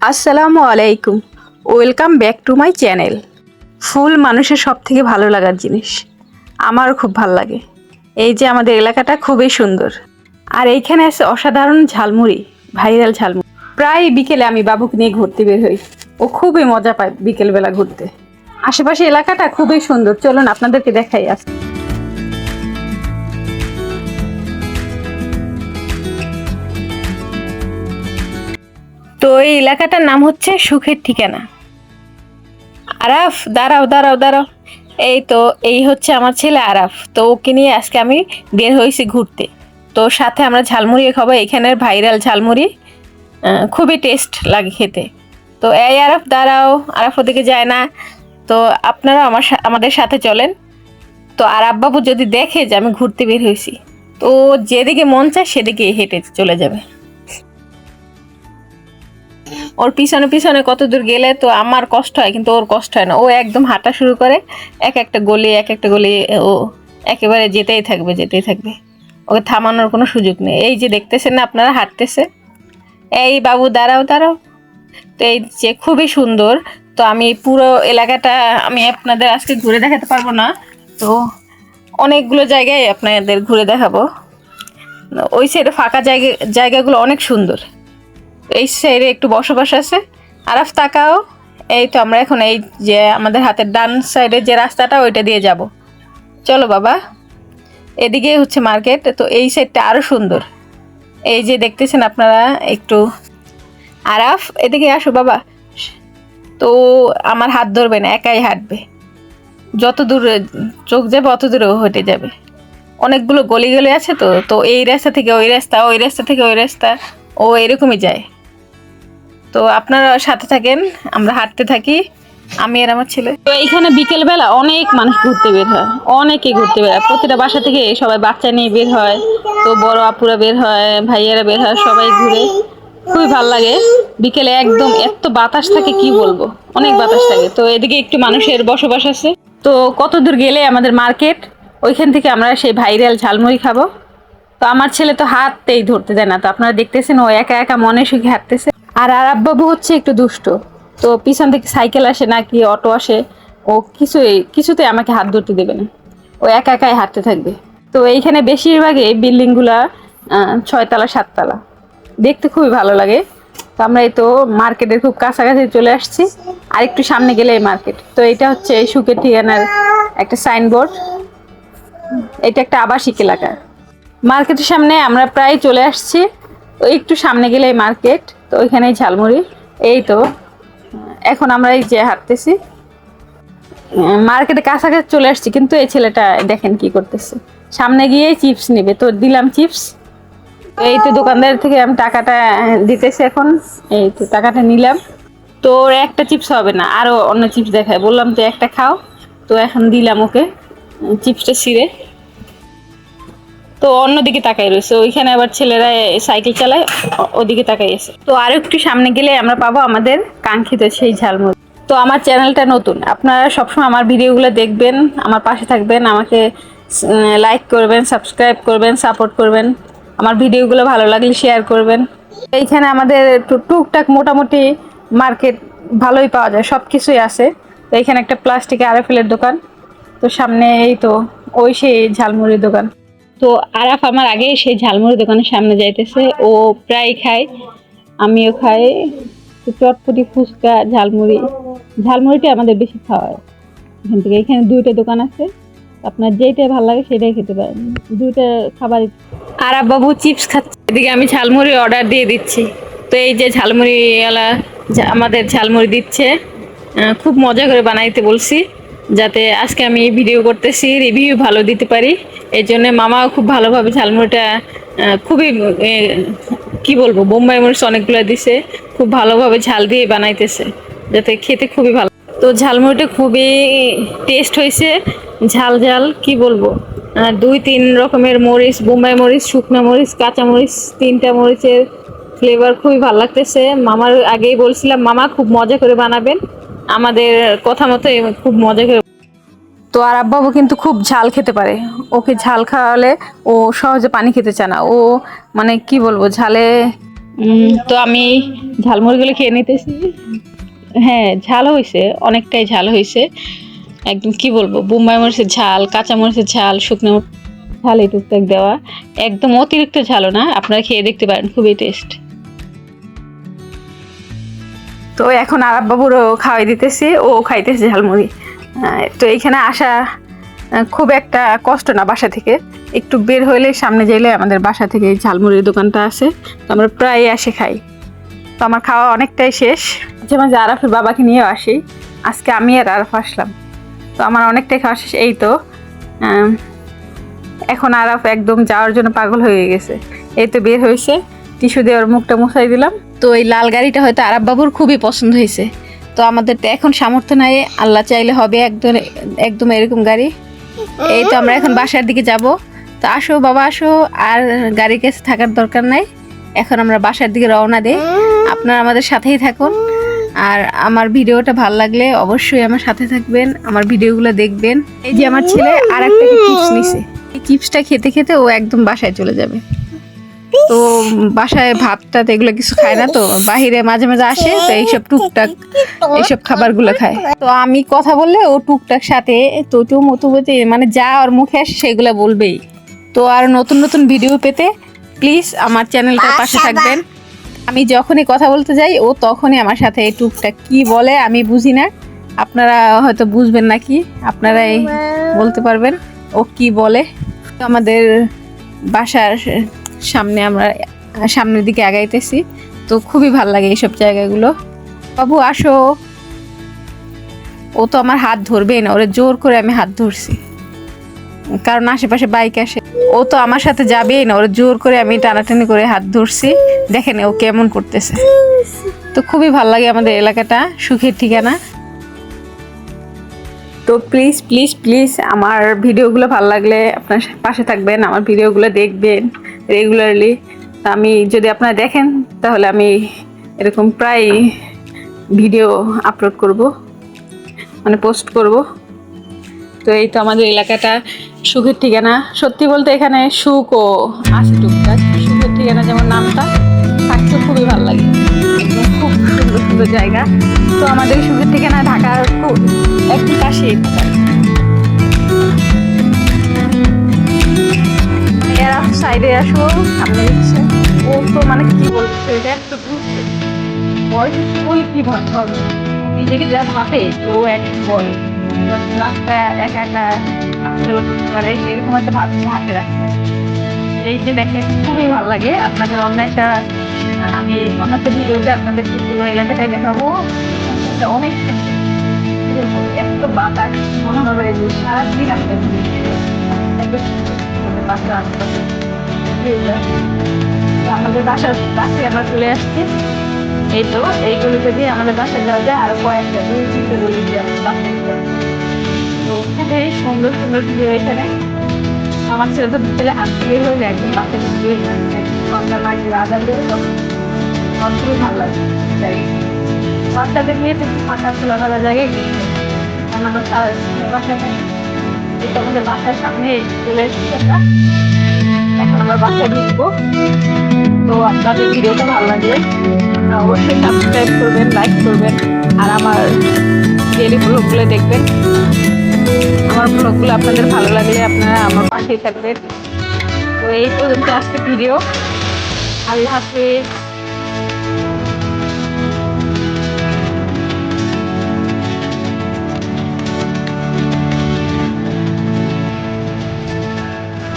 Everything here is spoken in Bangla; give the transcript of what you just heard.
আসসালামু আলাইকুম। Welcome back to my channel ফুল মানুষের সব থেকে ভালো লাগার জিনিস। আমারও খুব ভালো লাগে। এই যে আমাদের এলাকাটা খুবই সুন্দর। আর এইখানে আছে অসাধারণ ঝালমুড়ি, ভাইরাল ঝালমুড়ি। প্রায় বিকেলে আমি বাবুকে নিয়ে ঘুরতে বের হই। ও খুবই মজা পায় বিকেলবেলা ঘুরতে। আশেপাশে এলাকাটা খুবই সুন্দর। চলুন আপনাদেরকে দেখাই আস তো এই এলাকাটার নাম হচ্ছে সুখের ঠিকানা। আরাফ, দাঁড়াও দাঁড়াও দাঁড়াও। এই তো, এই হচ্ছে আমার ছেলে আরাফ। তো ওকে নিয়ে আজকে আমি বের হয়েছি ঘুরতে। তো সাথে আমরা ঝালমুড়ি খাব, এখানের ভাইরাল ঝালমুড়ি। খুবই টেস্ট লাগে খেতে। তো এই আরাফ, দাঁড়াও, আরাফ ওদিকে যায় না। তো আপনারা আমার আমাদের সাথে চলেন। তো আরাফ বাবু যদি দেখে যে আমি ঘুরতে বের হয়েছি, তো যেদিকে মন চায় সেদিকে হেঁটে চলে যাবে। ওর পিছনে পিছনে কত দূর গেলে তো আমার কষ্ট হয়, কিন্তু ওর কষ্ট হয় না। ও একদম হাঁটা শুরু করে, এক একটা গলি, এক একটা গলি, ও একেবারে যেতেই থাকবে যেতেই থাকবে। ওকে থামানোর কোনো সুযোগ নেই। এই যে দেখতেছেন না আপনারা, হাঁটতেছে। এই বাবু, দাঁড়াও দাঁড়াও। তো এই যে খুবই সুন্দর। তো আমি পুরো এলাকাটা, আমি আপনাদের আজকে ঘুরে দেখাতে পারব না। তো অনেকগুলো জায়গায় আপনাদের ঘুরে দেখাবো। ওই সাইডে ফাঁকা জায়গা, জায়গাগুলো অনেক সুন্দর। এই সাইডে একটু বসবাস আছে। আরাফ, তাকাও। এই তো আমরা এখন এই যে আমাদের হাতের ডান সাইডে যে রাস্তাটা, ওইটা দিয়ে যাব। চলো বাবা। এদিকে হচ্ছে মার্কেট, তো এই সাইডটা আরও সুন্দর। এই যে দেখতেছেন আপনারা একটু। আরাফ, এদিকে আসো বাবা। তো আমার হাত ধরবে না, একাই হাঁটবে। যত দূরে চোখ যাবে, অত দূরে হেঁটে যাবে। অনেকগুলো গলি গলি আছে তো তো এই রাস্তা থেকে ওই রাস্তা ওই রাস্তা থেকে ওই রাস্তা, ও এরকমই যায়। তো আপনারা সাথে থাকেন, আমরা হাঁটতে থাকি, আমি আর আমার ছেলে। তো এইখানে বিকেলবেলা অনেক মানুষ ঘুরতে বের হয়, অনেকে ঘুরতে বের হয়। প্রতিটা বাসা থেকে সবাই বাচ্চা নিয়ে বের হয়, তো বড় আপুরা বের হয়, ভাইয়েরা বের হয়, সবাই ঘুরে। খুবই ভালো লাগে। বিকেলে একদম এত বাতাস থাকে, কি বলব? অনেক বাতাস থাকে। তো এদিকে একটু মানুষের বসবাস আছে। তো কত দূর গেলে আমাদের মার্কেট, ওইখান থেকে আমরা সেই ভাইরাল ঝালমুড়ি খাব। তো আমার ছেলে তো হাততেই ধরতে দেয় না। তো আপনারা দেখতেছেন, ও একা একা মনে সুখে হাঁটতেছে। আর আরাব বাবু হচ্ছে একটু দুষ্ট। তো পিছন থেকে সাইকেল আসে নাকি অটো আসে ও কিছুই কিছুতে আমাকে হাত ধরতে দেবে না। ও একা একাই হাঁটতে থাকবে। তো এইখানে বেশিরভাগই বিল্ডিংগুলা আহ, ছয়তলা সাততলা। দেখতে খুবই ভালো লাগে। তো আমরা এই তো মার্কেটের খুব কাছাকাছি চলে আসছি। আর একটু সামনে গেলে এই মার্কেট। তো এটা হচ্ছে এই সুখের ঠিকানার একটা সাইনবোর্ড। এটা একটা আবাসিক এলাকা। মার্কেটের সামনে আমরা প্রায় চলে আসছি। একটু সামনে গেলে এই মার্কেট। তো ওইখানেই ঝালমুড়ি। এই তো, এখন আমরা এই যে হাঁটতেছি। মার্কেটে কাছাকাছি চলে আসছি, কিন্তু এই ছেলেটা দেখেন কি করতেছে। সামনে গিয়ে চিপস নেবে। তো দিলাম চিপস। এই তো দোকানদার থেকে আমি টাকাটা দিতেছি এখন। এই তো টাকাটা নিলাম। তো ওর একটা চিপস হবে না আরও অন্য চিপস দেখায়। বললাম তো একটা খাও। তো এখন দিলাম ওকে, চিপসটা ছিঁড়ে। তো অন্যদিকে তাকাই রয়েছে। ওইখানে আবার ছেলেরা সাইকেল চালায়, ওদিকে তাকাই আছে। তো আরও একটু সামনে গেলে আমরা পাবো আমাদের কাঙ্ক্ষিত সেই ঝালমুড়ি। তো আমার চ্যানেলটা নতুন, আপনারা সবসময় আমার ভিডিওগুলো দেখবেন, আমার পাশে থাকবেন, আমাকে লাইক করবেন সাবস্ক্রাইব করবেন সাপোর্ট করবেন। আমার ভিডিওগুলো ভালো লাগলে শেয়ার করবেন। এইখানে আমাদের টুকটাক মোটামুটি মার্কেট ভালোই পাওয়া যায় সব কিছুই আছে। তো এইখানে একটা প্লাস্টিক আরএফএলের দোকান। তো সামনে এই তো, ওই সেই ঝালমুড়ির দোকান। তো আরাফ আমার আগে সেই ঝালমুড়ি দোকানের সামনে যাইতেছে। ও প্রায় খায়, আমিও খাই। চটপটি ফুচকা, ঝালমুড়ি। ঝালমুড়িটা আমাদের বেশি খাওয়া হয় এখান থেকে এখানে দুইটা দোকান আছে। আপনার যেইটা ভালো লাগে সেটাই খেতে পারেন। দুইটা খাবার আরাফ বাবু চিপস খাচ্ছে। এদিকে আমি ঝালমুড়ি অর্ডার দিয়ে দিচ্ছি। তো এই যে ঝালমুড়িওয়ালা আমাদের ঝালমুড়ি দিচ্ছে। খুব মজা করে বানাইতে বলছি। যাতে আজকে আমি এই ভিডিও করতেছি রিভিউ ভালো দিতে পারি। এই জন্য মামাও খুব ভালোভাবে ঝালমুড়িটা খুবই কি বলব, বোম্বাই মরিচ অনেকগুলো দিছে, খুব ভালোভাবে ঝাল দিয়ে বানাইতেছে, যাতে খেতে খুবই ভালো। তো ঝালমুড়িটা খুবই টেস্ট হয়েছে, ঝাল ঝাল, কি বলব দুই তিন রকমের মরিচ, বোম্বাই মরিচ, শুকনো মরিচ, কাঁচা মরিচ, তিনটা মরিচের ফ্লেভার খুবই ভালো লাগতেছে। মামার আগেই বলছিলাম, মামা খুব মজা করে বানাবেন। আমাদের কথা মতো খুব মজা করে তো আর আব্বাবু কিন্তু খুব ঝাল খেতে পারে। ওকে ঝাল খাওয়ালে ও সহজে পানি খেতে চায় না। ও মানে কি বলব ঝালে তো আমি ঝালমুড়িগুলো খেয়ে নিতেছি। হ্যাঁ ঝাল হয়েছে অনেকটাই ঝাল হয়েছে একদম কি বলব বোম্বাই মরিচের ঝাল কাঁচা মরিচের ঝাল শুকনো ঝাল এই টুকটাক দেওয়া। একদম অতিরিক্ত ঝালও না আপনারা খেয়ে দেখতে পারেন খুবই টেস্ট তো এখন আরাব বাবুরও খাওয়াই দিতেছি, ও খাইতেছে ঝালমুড়ি। তো এইখানে আসা খুব একটা কষ্ট না বাসা থেকে। একটু বের হইলে সামনে যাইলে আমাদের বাসা থেকে ঝালমুড়ির দোকানটা আছে, তো আমরা প্রায় আসে খাই। তো আমার খাওয়া অনেকটাই শেষ। মাঝে মাঝে আরাফের বাবাকে নিয়েও আসি। আজকে আমি আর আরাফ আসলাম। তো আমার অনেকটাই খাওয়া শেষ। এই তো এখন আরাফ একদম যাওয়ার জন্য পাগল হয়ে গেছে। এই তো বের হয়েছে। টিস্যু দিয়ে ওর মুখটা মুছাই দিলাম। তো এই লাল গাড়িটা হয়তো আরাব বাবুর খুবই পছন্দ হয়েছে। তো আমাদের তো এখন সামর্থ্য নাই, আল্লাহ চাইলে হবে একদম একদম এরকম গাড়ি। এই তো আমরা এখন বাসার দিকে যাব। তো আসো বাবা, আসো। আর গাড়ির কাছে থাকার দরকার নাই। এখন আমরা বাসার দিকে রওনা দিই। আপনারা আমাদের সাথেই থাকুন। আর আমার ভিডিওটা ভালো লাগলে অবশ্যই আমার সাথে থাকবেন, আমার ভিডিওগুলো দেখবেন। এই যে আমার ছেলে আর একটা চিপস নিছে। এই চিপসটা খেতে খেতে ও একদম বাসায় চলে যাবে। তো বাসায় ভাত টাত এগুলো কিছু খায় না তো বাহিরে মাঝে মাঝে আসে তো এইসব টুকটাক এইসব খাবারগুলো খায়। তো আমি কথা বললে ও টুকটাক সাথে তোটু মতো বলতে মানে যা ওর মুখে আসে সেগুলো বলবেই। তো আর নতুন নতুন ভিডিও পেতে প্লিজ আমার চ্যানেলটার পাশে থাকবেন। আমি যখনই কথা বলতে যাই ও তখনই আমার সাথে এই টুকটাক কি বলে আমি বুঝি না। আপনারা হয়তো বুঝবেন নাকি আপনারাই বলতে পারবেন ও কি বলে। তো আমাদের বাসার সামনে আমরা, সামনের দিকে আগাইতেছি। তো খুবই ভালো লাগে এইসব জায়গাগুলো। বাবু, আসো। ও তো আমার হাত ধরবেই না, ওরে জোর করে আমি হাত ধরছি। কারণ আশেপাশে বাইক আসে। ও তো আমার সাথে যাবেই না, ওরে জোর করে আমি টানাটানি করে হাত ধরছি। দেখেন ও কেমন করতেছে। তো খুবই ভালো লাগে আমাদের এলাকাটা, সুখের ঠিকানা। তো প্লিজ প্লিজ প্লিজ আমার ভিডিওগুলো ভালো লাগলে আপনার পাশে থাকবেন, আমার ভিডিওগুলো দেখবেন রেগুলারলি আমি যদি আপনারা দেখেন, তাহলে আমি এরকম প্রায় ভিডিও আপলোড করব মানে পোস্ট করব। তো এই তো আমাদের এলাকাটা সুখের ঠিকানা। সত্যি বলতে এখানে সুখও আছে টুকটাক। সুখের ঠিকানা যেমন নামটা, থাকতে খুবই ভালো লাগে। খুব সুন্দর সুন্দর জায়গা। তো আমাদের সুখের ঠিকানা ঢাকার খুব একটু এরা সাইডে আসো সামনে এসে ও তো মানে কি বলছে, এটা একটু বুঝছে বয়স ওই কি ভাবতে হবে? নিজেকে যা ভাবে, তো এক বয় রাস্তা একা একা পারে, এরকম একটা ভাব হাতে রাখে। এই যে দেখে খুবই ভালো লাগে। আপনাদের অন্য একটা, আমি অন্য একটা ভিডিওতে আপনাদের পুরো এলাকাটাই দেখাবো। অনেক এত বাতাস মনে হবে যে সারাদিন আশেপাশে আমাদের বাসার কাছে আমরা চলে আসছি এই তো এইগুলোতে দিয়ে আমাদের বাসা যাওয়া যায় আর কয়েকটা দুই তিনটে। তো খুবই সুন্দর সুন্দর ভিডিও এখানে আমার ছেলে তো বিকেলে হাত হয়ে যায় একদম বাসে ঢুকে সন্ধ্যা লাগে আদার দেবে তখন ভালো লাগে বাচ্চাদের নিয়ে তো ফাঁকা খোলামেলা জায়গায় আমাদের বাসার সামনে চলে এসেছি এখন আমরা বাসায় ঢুকবো তো আপনাদের ভিডিওটা ভালো লাগলে আপনারা অবশ্যই সাবস্ক্রাইব করবেন লাইক করবেন আর আমার ডেলি ব্লগগুলো দেখবেন আমার ব্লগগুলো আপনাদের ভালো লাগলে আপনারা আমার পাশেই থাকবেন তো এই পর্যন্ত আজকে ভিডিও আল্লাহ হাফিজ